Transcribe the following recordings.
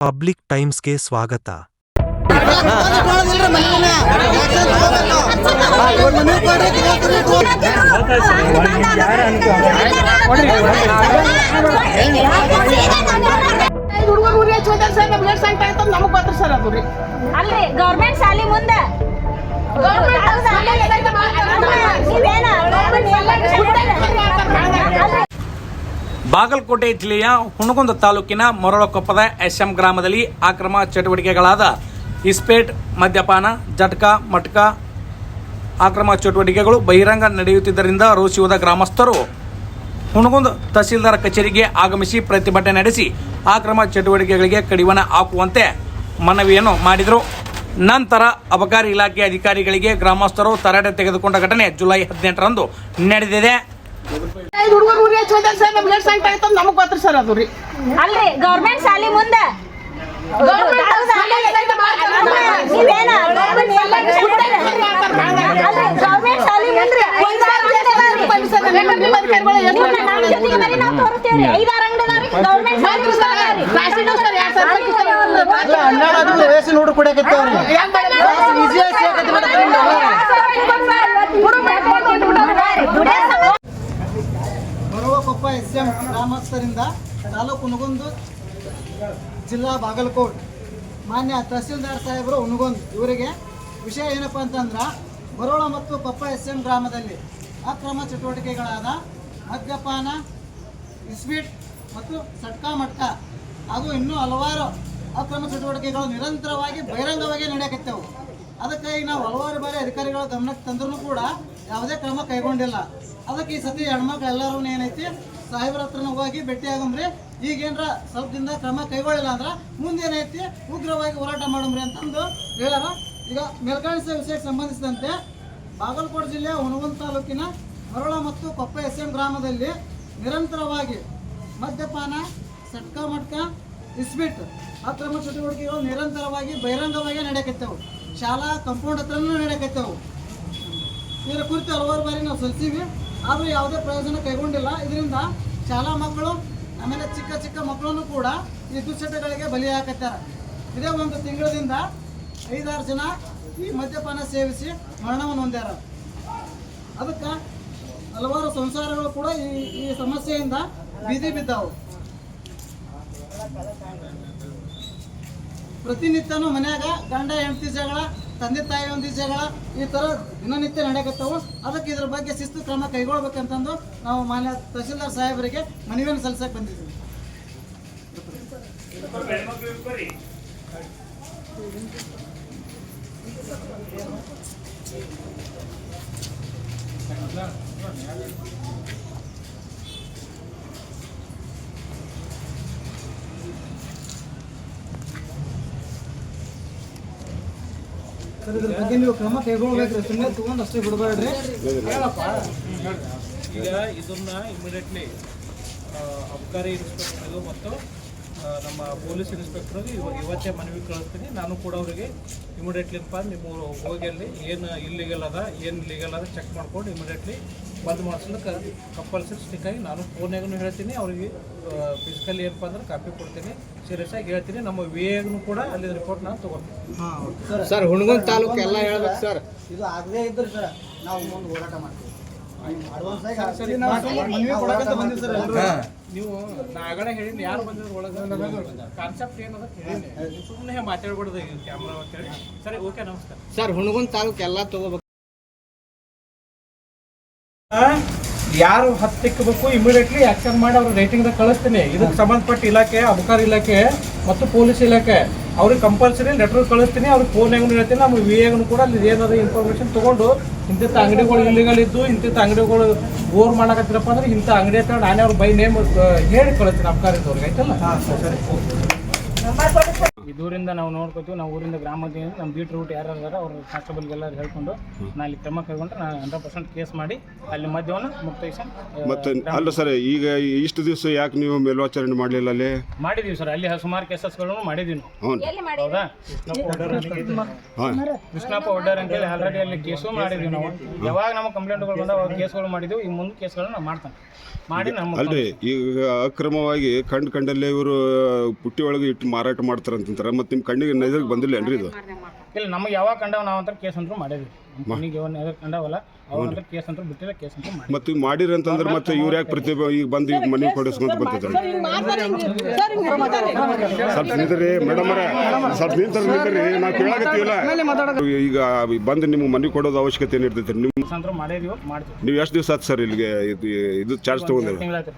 Public ಟೈಮ್ಸ್ಗೆ ಸ್ವಾಗತ. ನಮ್ಗೆ sir ಅದು ರೀ ಅಲ್ರಿ ಗೌರ್ಮೆಂಟ್ ಶಾಲಿ ಮುಂದೆ ಶಾಲೆ ಬಾಗಲಕೋಟೆ ಜಿಲ್ಲೆಯ ಹುಣಗುಂದ ತಾಲೂಕಿನ ಮೊರಳಕೊಪ್ಪದ ಎಸ್ಎಂ ಗ್ರಾಮದಲ್ಲಿ ಅಕ್ರಮ ಚಟುವಟಿಕೆಗಳಾದ ಇಸ್ಪೇಟ್, ಮದ್ಯಪಾನ, ಜಟ್ಕ, ಮಟ್ಕ ಅಕ್ರಮ ಚಟುವಟಿಕೆಗಳು ಬಹಿರಂಗ ನಡೆಯುತ್ತಿದ್ದರಿಂದ ರೋಸಿ ಹೋದ ಗ್ರಾಮಸ್ಥರು ಹುಣಗುಂದ ತಹಸೀಲ್ದಾರ್ ಕಚೇರಿಗೆ ಆಗಮಿಸಿ ಪ್ರತಿಭಟನೆ ನಡೆಸಿ ಅಕ್ರಮ ಚಟುವಟಿಕೆಗಳಿಗೆ ಕಡಿವಾಣ ಹಾಕುವಂತೆ ಮನವಿಯನ್ನು ಮಾಡಿದರು. ನಂತರ ಅಬಕಾರಿ ಇಲಾಖೆ ಅಧಿಕಾರಿಗಳಿಗೆ ಗ್ರಾಮಸ್ಥರು ತರಾಟೆ ತೆಗೆದುಕೊಂಡ ಘಟನೆ ಜುಲೈ ಹದಿನೆಂಟರಂದು ನಡೆದಿದೆ. ಹುಡುಗರು ಹೋದ್ಯಾರ ಸರ್ ನಮ್ಗೆ ಎಷ್ಟು ಸಂಕಟ ಆಯ್ತದ ನಮಗೆ ಗೊತ್ತರ ಸರ್ ಅದು ರೀ ಅಲ್ರಿ ಗೌರ್ಮೆಂಟ್ ಶಾಲಿ ಮುಂದೆ ಗೌರ್ಮೆಂಟ್ ಶಾಲಿ ಮುಂದ್ರಿ ಅದಾವ್ರಿ. ಬನ್ನಿ ಸರ್, ನಿಮ್ಮ ನಿಮ್ಮ ಅಧಿಕಾರಿಗಳು ಎಷ್ಟು ಇವ್ನ ನಮ್ಮ ಜೊತೆಗೆ ಬರ್ರಿ, ನಾವು ತೋರಿಸ್ತೀವ್ರಿ. ಐದಾರು ಅಂಗಡಿ ಅದಾವ್ರಿ. ಗೌರ್ಮೆಂಟ್ ಶಾಲಿ ಮಾಡ್ರಿ ಸರ್, ಮುಂದೆ ಅದಾವ್ರಿ. ಪ್ಲಾಸ್ಟಿಕ್ ಸರ್ ಎರಡು ಸಾವಿರ ರೂಪಾಯಿ ಕಿತ್ತು ಇಲ್ಲ ಹನ್ನೆರಡು ಆದ್ರೂ ರೇಷನ್ ಹುಡುಗ ಕುಡಿಯಕತ್ತವ್ರಿ ಹೆಂಗ್ ಮಾಡಿದ್ರು? ಈಜಿ ಸಿಗಕತ್ತಿ ಬಿಡತ್ರಿ ಕೊಪ್ಪ ಎಸ್ ಎಂ ಗ್ರಾಮಸ್ಥರಿಂದ ತಾಲೂಕು ಉನಗೊಂದು ಜಿಲ್ಲಾ ಬಾಗಲಕೋಟ್. ಮಾನ್ಯ ತಹಸೀಲ್ದಾರ್ ಸಾಹೇಬರು ಉನಗೊಂದು ಇವರಿಗೆ ವಿಷಯ ಏನಪ್ಪ ಅಂತಂದ್ರೆ ಬರೋಳ ಮತ್ತು ಪಪ್ಪ ಎಸ್ ಎಂ ಗ್ರಾಮದಲ್ಲಿ ಅಕ್ರಮ ಚಟುವಟಿಕೆಗಳಾದ ಮದ್ಯಪಾನ ಇಸ್ವೀಟ್ ಮತ್ತು ಸಟ್ಕಾ ಮಟ್ಕ ಹಾಗೂ ಇನ್ನೂ ಹಲವಾರು ಅಕ್ರಮ ಚಟುವಟಿಕೆಗಳು ನಿರಂತರವಾಗಿ ಬಹಿರಂಗವಾಗಿ ನಡೆಯಕತ್ತೇವು. ಅದಕ್ಕಾಗಿ ನಾವು ಹಲವಾರು ಬಾರಿ ಅಧಿಕಾರಿಗಳ ಗಮನಕ್ಕೆ ತಂದ್ರೂ ಕೂಡ ಯಾವುದೇ ಕ್ರಮ ಕೈಗೊಂಡಿಲ್ಲ. ಅದಕ್ಕೆ ಈ ಸತಿ ಹೆಣ್ಮಕ್ಳು ಎಲ್ಲರೂ ಏನೈತಿ ಸಾಹೇಬ್ರ ಹತ್ರನ ಹೋಗಿ ಭೇಟಿ ಈಗೇನ್ರ ಸ್ವಲ್ಪ ದಿನದ ಕ್ರಮ ಕೈಗೊಳ್ಳಿಲ್ಲ ಅಂದ್ರೆ ಮುಂದೆ ಏನೈತಿ ಉಗ್ರವಾಗಿ ಹೋರಾಟ ಮಾಡಮ್ರಿ ಅಂತಂದು ಹೇಳಾರ ಈಗ ಮೇಲ್ಕಾಣಿಸಿದ ವಿಷಯಕ್ಕೆ ಸಂಬಂಧಿಸಿದಂತೆ ಬಾಗಲಕೋಟೆ ಜಿಲ್ಲೆಯ ಹುಣಗುಂದ ತಾಲೂಕಿನ ಮರಳ ಮತ್ತು ಕೊಪ್ಪ ಎಸ್ ಎಂ ಗ್ರಾಮದಲ್ಲಿ ನಿರಂತರವಾಗಿ ಮದ್ಯಪಾನ, ಸಟ್ಕ ಮಟ್ಕ, ಇಸ್ಬಿಟ್ ಅಕ್ರಮ ಚಟುವಟಿಕೆಗಳು ನಿರಂತರವಾಗಿ ಬಹಿರಂಗವಾಗಿ ನಡೆಯಕತ್ತವು ಶಾಲಾ, ಕಂಪೌಂಡ್ ಹತ್ರನೂ ನಡೆಯಕತ್ತವು ಇದರ ಕುರಿತು ಹಲವಾರು ಬಾರಿ ನಾವು ಸಲ್ಲಿಸಿವಿ. ಆದರೂ ಯಾವುದೇ ಪ್ರಯೋಜನ ಕೈಗೊಂಡಿಲ್ಲ. ಇದರಿಂದ ಶಾಲಾ ಮಕ್ಕಳು, ಆಮೇಲೆ ಚಿಕ್ಕ ಚಿಕ್ಕ ಮಕ್ಕಳನ್ನು ಕೂಡ ಈ ದುಶ್ಚಟಗಳಿಗೆ ಬಲಿಯಾಕತ್ತಾರೆ ಇದೇ ಒಂದು ತಿಂಗಳದಿಂದ ಐದಾರು ಜನ ಈ ಮದ್ಯಪಾನ ಸೇವಿಸಿ ಮರಣವನ್ನು ಹೊಂದ್ಯಾರ. ಅದಕ್ಕೆ ಹಲವಾರು ಸಂಸಾರಗಳು ಕೂಡ ಈ ಈ ಸಮಸ್ಯೆಯಿಂದ ಬೀದಿ ಬಿದ್ದಾವು. ಪ್ರತಿನಿತ್ಯನೂ ಮನ್ಯಾಗ ಗಂಡ, ಹೆಂಡತಿ ಜಗಳ ತಂದೆ ತಾಯಿ ಒಂದು ಜಗಳ ಈ ಥರ ದಿನನಿತ್ಯ ನಡೆಯಕತ್ತವು ಅದಕ್ಕೆ ಇದ್ರ ಬಗ್ಗೆ ಶಿಸ್ತು ಕ್ರಮ ಕೈಗೊಳ್ಬೇಕಂತಂದು ನಾವು ಮಾನ್ಯ ತಹಸೀಲ್ದಾರ್ ಸಾಹೇಬರಿಗೆ ಮನವಿಯನ್ನು ಸಲ್ಲಿಸಕ್ಕೆ ಬಂದಿದ್ದೀವಿ. ಬಗ್ಗೆ ನೀವು ಕ್ರಮ ಸುಮ್ಮನೆ ಈಗ ಇದನ್ನ ಇಮಿಡಿಯೇಟ್ಲಿ ಅಬ್ಕಾರಿ ಇನ್ಸ್ಪೆಕ್ಟರ್ಗೂ ಮತ್ತು ನಮ್ಮ ಪೊಲೀಸ್ ಇನ್ಸ್ಪೆಕ್ಟರ್ಗೆ ಇವ, ಇವತ್ತೇ ಮನವಿ ಕಳಿಸ್ತೀನಿ. ನಾನು ಕೂಡ ಅವರಿಗೆ ಇಮಿಡಿಯೇಟ್ಲಿ ನಿಮ್ಮ ಹೋಗಿ ಅಲ್ಲಿ ಏನು ಇಲ್ಲಿಗಲ್ ಅದ, ಏನು ಲೀಗಲ್ ಅದ ಚೆಕ್ ಮಾಡ್ಕೊಂಡು ಇಮಿಡಿಯೇಟ್ಲಿ ಬಂದ್ ಮಾಡಿಸ್ಲಿಕ್ಕೆ ಕಂಪಲ್ಸರಿ ಸ್ಟಿಕ್ ಆಗಿ ನಾನು ಫೋನ್ಯಾಗೂ ಹೇಳ್ತೀನಿ ಅವ್ರಿಗೆ ಫಿಸಿಕಲಿ ಏನಪ್ಪ ಅಂದ್ರೆ ಕಾಪಿ ಕೊಡ್ತೀನಿ ಸೀರಿಯಸ್ ಆಗಿ ಹೇಳ್ತೀನಿ ನಮ್ಮ ವಿ ಎಗೂ ಕೂಡ ಅಲ್ಲಿ ರಿಪೋರ್ಟ್ ನಾನು ತೊಗೊಳ್ತೀನಿ ಸರ್ ಹುಣಗುಂದ್ ತಾಲೂಕು ಎಲ್ಲ ಹೇಳ್ಬೇಕು ಸರ್. ಇದು ಆಗದೇ ಇದ್ರೆ ಸರ್ ನಾವು ಮುಂದೆ ಹೋರಾಟ ಮಾಡ್ತೀವಿ. ಮನವಿ ಕೊಡಕಂತ ಬಂದಿವಿ ಸರ್ ಎಲ್ರು. ನೀವು ನಾಗಣ ಹೇಳಿನಿ ಯಾರು ಬಂದಿದ್ರು ಒಳಗೆ? ಕಾನ್ಸೆಪ್ಟ್ ಏನದ ಕೇಳಿ ಸುಮ್ಮನೆ ಮಾತಾಡ್ಬಿಡೋದು ಕ್ಯಾಮ್ರಾ ಅಂತೇಳಿ ಸರಿ ಓಕೆ ನಮಸ್ಕಾರ. ಸರ್ ಹುಣಗುಂದ್ ತಾಲೂಕು ಎಲ್ಲ ತಗೋಬೇಕು. ಯಾರು ಹತ್ತಿಕ್ಕಬೇಕು ಇಮಿಡಿಯೇಟ್ಲಿ ಆಕ್ಷನ್ ಮಾಡಿ ಅವ್ರ ರೇಟಿಂಗ್ ಕಳಿಸ್ತೀನಿ. ಇದಕ್ಕೆ ಸಂಬಂಧಪಟ್ಟ ಇಲಾಖೆ ಅಬಕಾರಿ ಇಲಾಖೆ ಮತ್ತು ಪೊಲೀಸ್ ಇಲಾಖೆ ಅವ್ರಿಗೆ ಕಂಪಲ್ಸರಿ ಲೆಟರ್ ಕಳಿಸ್ತೀನಿ ಅವ್ರಿಗೆ ಹೆಂಗ್ ಹೇಳ್ತೀನಿ ನಮ್ಮ ವಿ ಎಗ್ನು ಕೂಡ ಅಲ್ಲಿ ಏನಾದ್ರು ಇನ್ಫಾರ್ಮೇಶನ್ ತೊಗೊಂಡು ಇಂತಿಂಥ ಅಂಗಡಿಗಳು ಇಲ್ಲಿಗಳಿದ್ದು ಇದ್ದು ಇಂತಿಂಥ ಅಂಗಡಿಗಳು ಬೋರ್ ಮಾಡಕತ್ತಿರಪ್ಪ ಅಂದ್ರೆ ಇಂಥ ಅಂಗಡಿ ಅಂತ ನಾನೇ ಅವ್ರ ಬೈ ನೇಮ್ ಹೇಳಿ ಕಳಿಸ್ತೀನಿ ಅಬಕಾರಿದವ್ರಿಗೆ ಆಯ್ತಲ್ಲ? ಸರಿ ಈ ದೂರಿಂದ ನಾವು ನೋಡ್ಕೋತೀವಿ ನಾವು ಊರಿಂದ ಗ್ರಾಮದಿಂದ ನಮ್ಮ ಬೀಟ್ ರೂಟ್ ಯಾರು ಅದಾರ ಅವ್ರ ಕಾನ್ಸ್ಟೇಬಲ್ಗೆಲ್ಲ ಹೇಳ್ಕೊಂಡು ನಾ ಅಲ್ಲಿ ಕ್ರಮ ಕೈಗೊಂಡ್ರೆ ನಾನು ಹಂಡ್ರೆಡ್ ಪರ್ಸೆಂಟ್ ಕೇಸ್ ಮಾಡಿ ಅಲ್ಲಿ ಮದ್ಯವನ್ನು ಮುಕ್ತಾಯಿಸಿ ಮತ್ತೆ ಅಲ್ಲ ಸರ್ ಈಗ ಇಷ್ಟು ದಿವಸ ಯಾಕೆ ನೀವು ಮೇಲ್ವಾಚರಣೆ ಮಾಡಲಿಲ್ಲ ಅಲ್ಲಿ? ಮಾಡಿದೀವಿ ಸರ್ ಅಲ್ಲಿ ಸುಮಾರು ಕೇಸಸ್ಗಳನ್ನು ಮಾಡಿದೀವಿ ನಾವು. ಹೌದಾ? ಕೃಷ್ಣಪ್ಪ ಒಡ್ಡರ್ ಅಂತೇಳಿ ಆಲ್ರೆಡಿ ಅಲ್ಲಿ ಕೇಸು ಮಾಡಿದೀವಿ ನಾವು. ಯಾವಾಗ ನಮ್ಮ ಕಂಪ್ಲೇಂಟ್ಗಳು ಬಂದಾಗ ಅವಾಗ ಕೇಸ್ಗಳು ಮಾಡಿದೀವಿ ಈ ಮುಂದೆ ಕೇಸ್ಗಳನ್ನ ನಾವು ಮಾಡ್ತಾನೆ ಮಾಡಿ ನಮ್ಮ ಅಲ್ರಿ ಈಗ ಅಕ್ರಮವಾಗಿ ಕಂಡು ಕಂಡಲ್ಲೇ ಇವರು ಪುಟ್ಟಿ ಒಳಗೆ ಇಟ್ಟು ಮಾರಾಟ ಮಾಡ್ತಾರಂತಾರೆ ಮತ್ತೆ ನಿಮ್ಮ ಕಣ್ಣಿಗೆ ನೈಜಕ್ಕೆ ಬಂದಿಲ್ಲ ಏನ್ರಿ ಇದು? ಇಲ್ಲ ನಮಗೆ ಯಾವಾಗ ಕಂಡವ ನಾವು ಅಂತ ಕೇಸ್ ಅಂತ ಮಾಡಿದ್ವಿ. ನಮ್ಮ ಕಣ್ಣಿಗೆ ಯಾವಾಗ ಕಂಡವಲ್ಲ ಅವಾಗ ಕೇಸ್ ಅಂತೂ ಬಿಟ್ಟಿಲ್ಲ ಕೇಸ್ ಅಂತೂ ಮಾಡಿ ಮತ್ತೆ ಈಗ ಮಾಡಿರಿ ಅಂತಂದ್ರೆ ಮತ್ತೆ ಇವ್ರು ಯಾಕೆ ಪ್ರತಿಭೆ ಈಗ ಬಂದು ಈಗ ಮನೆಗೆ ಕೊಡಿಸ್ಕೊಂತ ಬರ್ತಿದ್ರು ಸ್ವಲ್ಪ ನಿಂತ್ರಿ ಮೇಡಮ್ ಸ್ವಲ್ಪ ನಿಂತರ ನಿಂತ್ರಿ. ನಾವು ಕೇಳಾಗತ್ತೀವಲ್ಲ ಈಗ ಬಂದು ನಿಮ್ಗೆ ಮನೆ ಕೊಡೋದು ಅವಶ್ಯಕತೆ ಏನಿರ್ತೈತೆ ನಿಮ್ಮ ಕೇಸ್ ಅಂತೂ ಮಾಡಿದೀವಿ ಮಾಡ್ತೀವಿ. ನೀವು ಎಷ್ಟು ದಿವಸ ಆಯ್ತು ಸರ್ ಇಲ್ಲಿಗೆ? ಇದು ಇದು ಚಾರ್ಜ್ ತೊಗೊಂಡಿಲ್ಲ ತಿಂಗಳಾಯ್ತು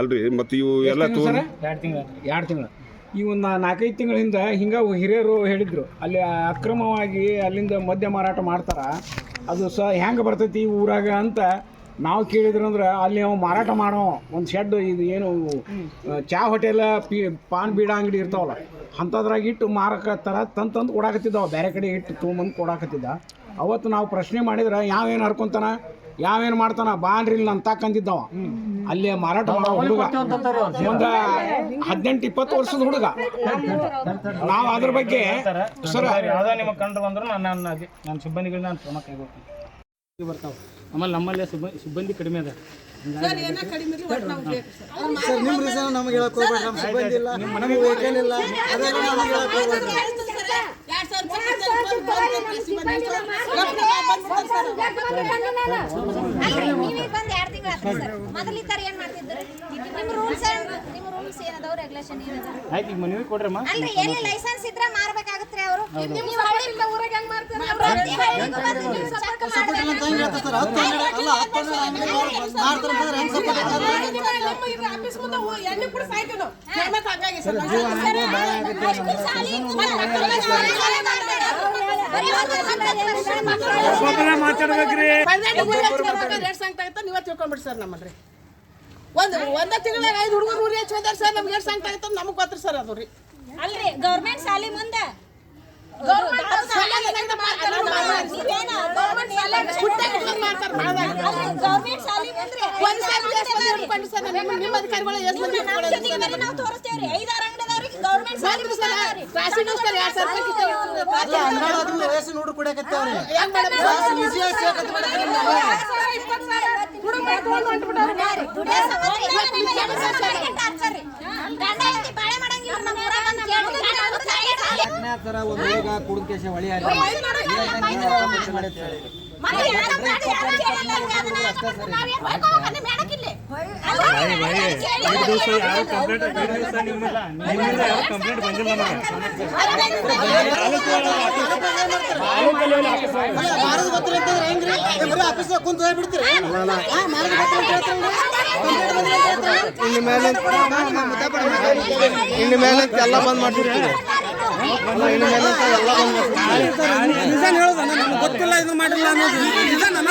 ಅಲ್ರಿ ಮತ್ತೆ ಇವು ಎಲ್ಲ ತೊಗೊಂಡು ಎರಡು ತಿಂಗಳು ಎರಡು ತಿಂಗಳು. ಈ ಒಂದು ನಾಲ್ಕೈದು ತಿಂಗಳಿಂದ ಹಿಂಗೆ ಹಿರಿಯರು ಹೇಳಿದ್ರು ಅಲ್ಲಿ ಅಕ್ರಮವಾಗಿ ಅಲ್ಲಿಂದ ಮದ್ಯ ಮಾರಾಟ ಮಾಡ್ತಾರೆ ಅದು ಸಹ ಹೆಂಗೆ ಬರ್ತೈತಿ ಈ ಊರಾಗ ಅಂತ ನಾವು ಕೇಳಿದ್ರು ಅಂದ್ರೆ ಅಲ್ಲಿ ನಾವು ಮಾರಾಟ ಮಾಡೋ ಒಂದು ಶೆಡ್ ಇದು ಏನು ಚಾ ಹೋಟೆಲ್ ಪಿ ಪಾನ್ ಬೀಡ ಅಂಗಡಿ ಇರ್ತಾವಲ್ಲ ಅಂಥದ್ರಾಗ ಇಟ್ಟು ಮಾರಕತ್ತಾರ ತಂದು ತಂದು ಕೊಡಾಕತ್ತಿದ್ದಾವ ಬೇರೆ ಕಡೆ ಇಟ್ಟು ತೊಗೊಂಬಂದು ಕೊಡಾಕತ್ತಿದ್ದ. ಅವತ್ತು ನಾವು ಪ್ರಶ್ನೆ ಮಾಡಿದ್ರೆ ಯಾವೇನು ಹರ್ಕೊಂತಾನ? ಯಾವೇನು ಮಾಡ್ತಾನ ಬಾನ್ರಿ ಇಲ್ಲಿ ಅಂತ ಕಂದಿದ್ದವ ಅಲ್ಲಿ ಮಾರಾಟ ಮಾಡೋ ಹುಡುಗ ಒಂದು ಹದಿನೆಂಟು ಇಪ್ಪತ್ತು ವರ್ಷದ ಹುಡುಗ ನಾವು ಅದ್ರ ಬಗ್ಗೆ ಸರ್ ಯಾವುದೋ ನಿಮಗೆ ಕಂಡು ಬಂದ್ರು ನಾನು ನನ್ನ ಸಿಬ್ಬಂದಿಗಳನ್ನ ನಾನು ಕ್ರಮ ಕೈಗೊಳ್ತೀನಿ ಬರ್ತಾವೆ ಆಮೇಲೆ ನಮ್ಮಲ್ಲೇ ಸಿಬ್ಬಂದಿ ಸಿಬ್ಬಂದಿ ಕಡಿಮೆ ಅದ ಸರ್ ನಿಮ್ಮ ರೀಸನ್ ನಮಗೆ ಹೇಳಕ್ ಹೋಗ್ಬೇಡ್ರಿ ನಮ್ಮ ಸಿಬ್ಬಂದಿ ಇಲ್ಲ ನಮಗೆ ವೆಹಿಕಲ್ ಇಲ್ಲ ಅದೆಲ್ಲ ನಮಗೆ ಹೇಳಕ್ ಹೋಗ್ಬೇಡ್ರಿ ಆಯ್ತು ಈಗ ಮನವಿ ಕೊಡ್ರಮ್ಮ. ಅಲ್ರಿ ಎಲ್ಲಿ ಲೈಸೆನ್ಸ್ ಇದ್ರೆ ಮಾರ್ಬೇಕಾಗುತ್ತೆ ಅವರು? ನೀವು ಹಳ್ಳಿಯಿಂದ ಊರಾಗ ಹೆಂಗ್ ಹೆಂಗ್ ಹೇಳ್ತಾರೆ ಸರ್. ಹತ್ತು ನೀವ ಅಲ್ಲ ಹತ್ತು ಹನ್ನೆರಡು ಅಂಗಡಿಗಳು ಮಾಡ್ತಾರೆ ಅಂತಂದ್ರೆ ಹೆಂಗ್ ಸಪೋರ್ಟ್ ಅಷ್ಟು ಸಾಲಿ ಬರೀ ರೇಟ್ ಸಂಕಟ ಆಯ್ತಾ ನೀವೇ ಸರ್ ನಮ್ಮನ್ರಿ ಒಂದ್ ಒಂದ ತಿಂಗಳಾಗ ಐದು ಹುಡುಗರು ಊರಿ ಹಚ್ಚಿದಾರ ಸರ್ ನಮ್ಗೆ ಸಂಕಟ ಆಯ್ತು ನಮಗೆ ಗೊತ್ತ್ರಿ ಸರ್ ಅದು ರೀ. ಅಲ್ರಿ ಗೌರ್ಮೆಂಟ್ ಶಾಲಿ ಮುಂದೆ. ಗೌರ್ಮೆಂಟ್ ಶಾಲಿ ಮುಂದ್ರಿ ನಿಮ್ಮ ಅಧಿಕಾರಿಗಳು ಎಷ್ಟು ಮಂದಿ ಇಟ್ಕೊಳ್ಳೋದು ನಾವು ತೋರಿಸ್ತೇವ್ರಿ. ಐದಾರು ಸರ್ ಅಂಗಡಿ ಊರಾಗ ಅಂತ ಕೇಳಿ ಥರ ಒಂದು ಹೊಳಿ ದಿವಸ ಯಾರು ಕಂಪ್ಲೇಂಟ್ ಮಾರೋದು ಗೊತ್ತಿಲ್ಲ ಅಂತಂದ್ರೆ ಹೆಂಗ್ರಿ ಏ, ಬರೀ ಆಫೀಸ್ನಾಗ ಕುಂತು ಹೋಗ್ಬಿಡ್ತೀರಿ ಹಾ, ಮಾರೋದು ಗೊತ್ತಿಲ್ಲ ಅಂತ ಹೇಳ್ತೀರಲ್ರಿ? ಕಂಪ್ಲೇಂಟ್ ಬಂದಿಲ್ಲ ಅಂತ ಹೇಳ್ತೀರಲ್ರಿ? ಇನ್ನು ಮೇಲೆ ಇನ್ನು ಮೇಲೆ ಎಲ್ಲ ಬಂದ್ ಮಾಡ್ತಿರ್ತೀವಿ ಇನ್ನು ಮೇಲೆ ಎಲ್ಲ ಬಂದ್ ಮಾಡ್ತೀವಿ ಹೇಳೋದ ನಮ್ಗೆ ಗೊತ್ತಿಲ್ಲ ಇದು ಮಾಡಿಲ್ಲ ಅನ್ನೋದು ನಿಜಾನ್ ಅಣ್ಣ